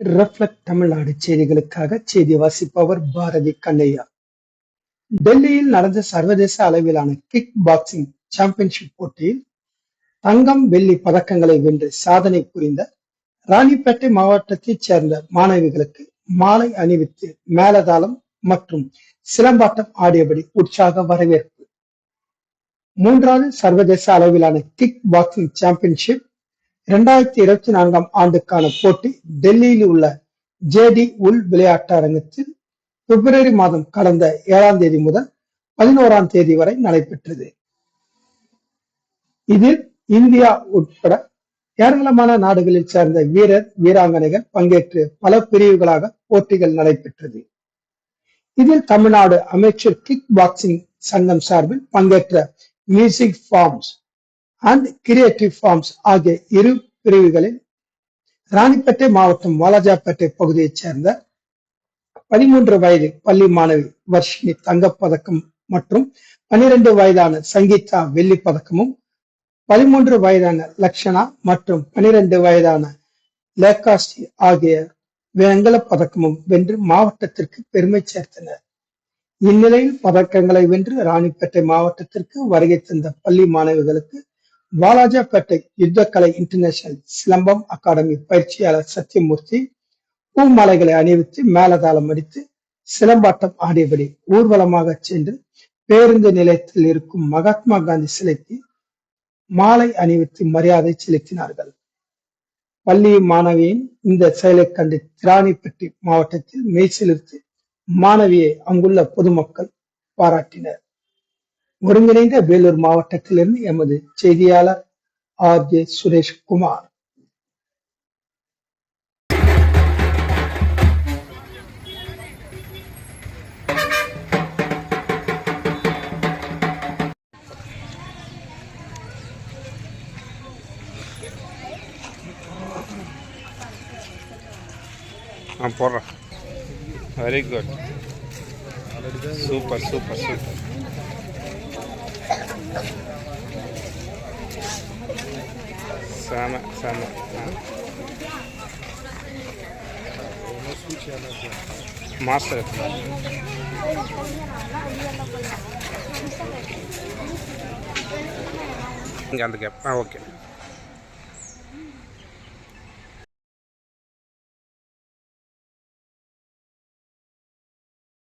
Reflect Tamil Nadu செய்திகளுக்காக செய்தி வாசிப்பவர் பாரதி கண்ணையா. டெல்லியில் நடந்த சர்வதேச அளவிலான கிக் பாக்ஸிங் சாம்பியன்ஷிப் போட்டியில் தங்கம் வெள்ளி பதக்கங்களை வென்று சாதனை புரிந்த ராணிப்பேட்டை மாவட்டத்தைச் சேர்ந்த மாணவிகளுக்கு மாலை அணிவித்து மேலதாளம் மற்றும் சிலம்பாட்டம் ஆடியபடி உற்சாக வரவேற்பு. மூன்றாவது சர்வதேச அளவிலான கிக் பாக்ஸிங் சாம்பியன்ஷிப் இரண்டாயிரத்தி இருபத்தி நான்காம் ஆண்டுக்கான போட்டி டெல்லியில் உள்ள ஜேடி உள் விளையாட்டரங்கத்தில் பிப்ரவரி மாதம் கடந்த ஏழாம் தேதி முதல் பதினோராம் தேதி வரை நடைபெற்றது. இதில் இந்தியா உட்பட ஏராளமான நாடுகளில் சேர்ந்த வீரர் வீராங்கனைகள் பங்கேற்று பல பிரிவுகளாக போட்டிகள் நடைபெற்றது. இதில் தமிழ்நாடு அமைச்சர் கிக் பாக்ஸிங் சங்கம் சார்பில் பங்கேற்ற music forms and creative forms ஆகிய இரு பிரிவுகளில் ராணிப்பேட்டை மாவட்டம் வாலாஜாப்பேட்டை பகுதியைச் சேர்ந்த பதிமூன்று வயது பள்ளி மாணவி வர்ஷினி தங்கப்பதக்கம் மற்றும் பனிரெண்டு வயதான சங்கீதா வெள்ளி பதக்கமும் பதிமூன்று வயதான லக்ஷனா மற்றும் பனிரெண்டு வயதான லேகாஸ்டி ஆகிய வெங்கல பதக்கமும் வென்று மாவட்டத்திற்கு பெருமை சேர்த்தனர். இந்நிலையில் பதக்கங்களை வென்று ராணிப்பேட்டை மாவட்டத்திற்கு வருகை தந்த பள்ளி மாணவிகளுக்கு வாலாஜாப்பேட்டை யுத்தக்கலை இன்டர்நேஷனல் சிலம்பம் அகாடமி பயிற்சியாளர் சத்யமூர்த்தி பூமாலைகளை அணிவித்து மேலதாளம் அடித்து சிலம்பாட்டம் ஆடியபடி ஊர்வலமாக சென்று பேருந்து நிலையத்தில் இருக்கும் மகாத்மா காந்தி சிலைக்கு மாலை அணிவித்து மரியாதை செலுத்தினார்கள். பள்ளி மாணவியின் இந்த செயலை கண்டு திராணிப்பட்டி மாவட்டத்தில் மெய்சிலிருத்து மாணவியை அங்குள்ள பொதுமக்கள் பாராட்டினர். ஒருங்கிணைந்த வேலூர் மாவட்டத்திலிருந்து எமது செய்தியாளர் ஆர் ஜே சுரேஷ் குமார். போடுறேன். Very good super super super செம செம ஆ. மாஸ்டர் இங்கே அந்த கேப் ஆ ஓகே